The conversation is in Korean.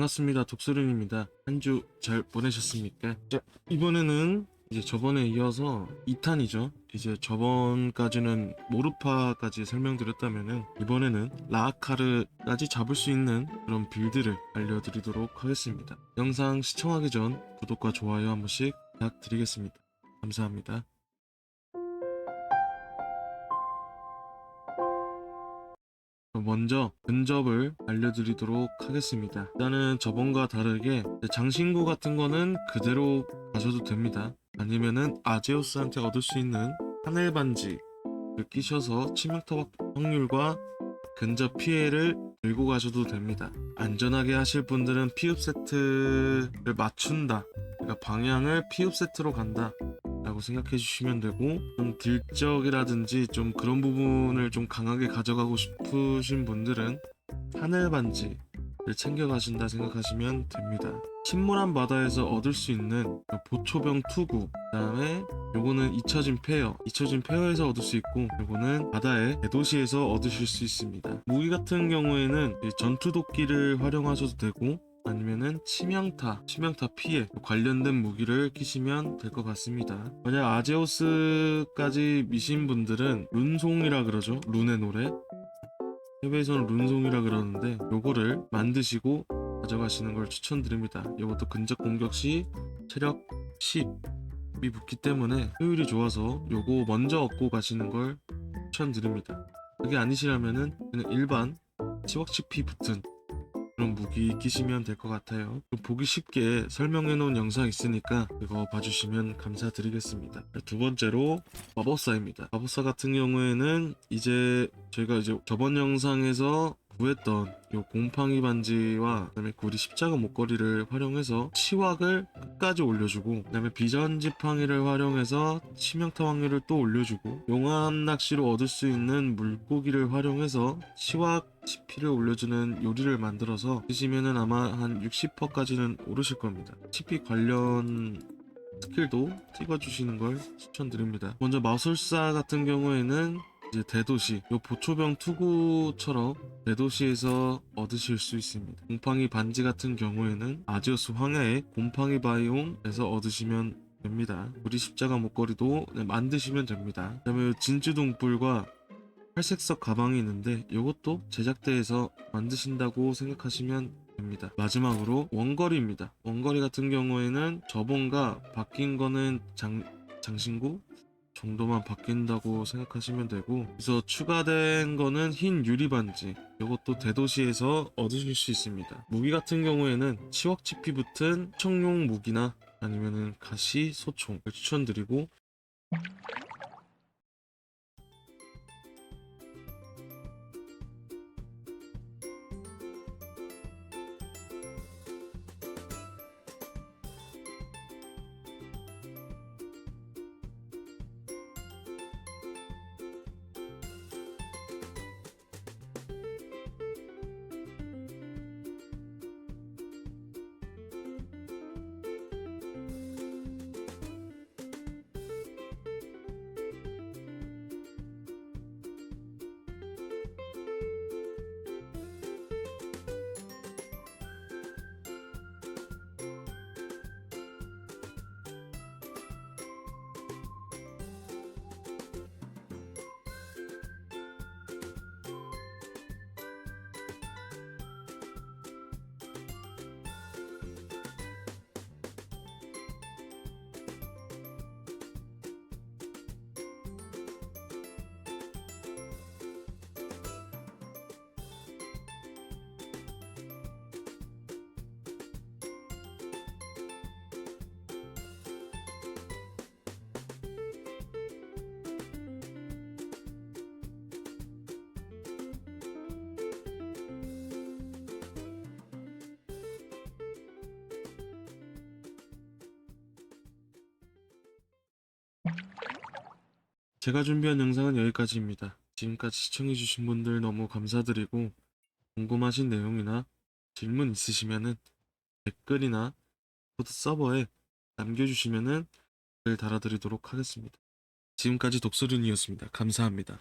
반갑습니다. 독수린입니다. 한 주 잘 보내셨습니까? 자, 이번에는 이제 저번에 이어서 2탄이죠. 이제 저번까지는 모르파까지 설명드렸다면은 이번에는 라아카르까지 잡을 수 있는 그런 빌드를 알려드리도록 하겠습니다. 영상 시청하기 전 구독과 좋아요 한 번씩 부탁드리겠습니다. 감사합니다. 먼저 근접을 알려드리도록 하겠습니다. 일단은 저번과 다르게 장신구 같은 거는 그대로 가셔도 됩니다. 아니면은 아제우스한테 얻을 수 있는 하늘 반지를 끼셔서 치명타 확률과 근접 피해를 들고 가셔도 됩니다. 안전하게 하실 분들은 피흡 세트를 맞춘다. 그러니까 방향을 피흡 세트로 간다. 라고 생각해 주시면 되고 좀 딜적이라든지 좀 그런 부분을 좀 강하게 가져가고 싶으신 분들은 하늘 반지를 챙겨 가신다 생각하시면 됩니다. 침몰한 바다에서 얻을 수 있는 보초병 투구 그 다음에 요거는 잊혀진 페어 잊혀진 페어에서 얻을 수 있고 요거는 바다의 대도시에서 얻으실 수 있습니다. 무기 같은 경우에는 이 전투 도끼를 활용하셔도 되고 아니면은 치명타, 치명타 피해 관련된 무기를 끼시면 될 것 같습니다. 만약 아제오스까지 미신 분들은 룬송이라 그러죠. 룬의 노래. 해외에서는 룬송이라 그러는데 요거를 만드시고 가져가시는 걸 추천드립니다. 이것도 근접 공격 시 체력 10이 붙기 때문에 효율이 좋아서 요거 먼저 얻고 가시는 걸 추천드립니다. 그게 아니시라면은 그냥 일반 치웍치피 붙은 그런 무기 끼시면 될 것 같아요. 좀 보기 쉽게 설명해 놓은 영상 있으니까 그거 봐주시면 감사드리겠습니다. 두 번째로 마법사입니다. 마법사 같은 경우에는 이제 저희가 이제 저번 영상에서 구했던 요 곰팡이 반지와 그다음에 구리 십자가 목걸이를 활용해서 치확을 끝까지 올려주고 그다음에 비전 지팡이를 활용해서 치명타 확률을 또 올려주고 용암 낚시로 얻을 수 있는 물고기를 활용해서 치확 CP를 올려주는 요리를 만들어서 드시면은 아마 한 60%까지는 오르실 겁니다. CP 관련 스킬도 찍어주시는 걸 추천드립니다. 먼저 마술사 같은 경우에는 이제 대도시, 요 보초병 투구처럼 대도시에서 얻으실 수 있습니다. 곰팡이 반지 같은 경우에는 아지오스 황야의 곰팡이 바이옴에서 얻으시면 됩니다. 우리 십자가 목걸이도 네, 만드시면 됩니다. 그 다음에 요 진주동불과 팔색석 가방이 있는데 이것도 제작대에서 만드신다고 생각하시면 됩니다. 마지막으로 원거리입니다. 원거리 같은 경우에는 저번과 바뀐 거는 장, 장신구 정도만 바뀐다고 생각하시면 되고 그래서 추가된 거는 흰 유리 반지 이것도 대도시에서 얻으실 수 있습니다. 무기 같은 경우에는 치웍치피 붙은 청용 무기나 아니면은 가시 소총을 추천드리고 제가 준비한 영상은 여기까지입니다. 지금까지 시청해주신 분들 너무 감사드리고 궁금하신 내용이나 질문 있으시면은 댓글이나 코드 서버에 남겨주시면은 댓글 달아드리도록 하겠습니다. 지금까지 독소린이었습니다. 감사합니다.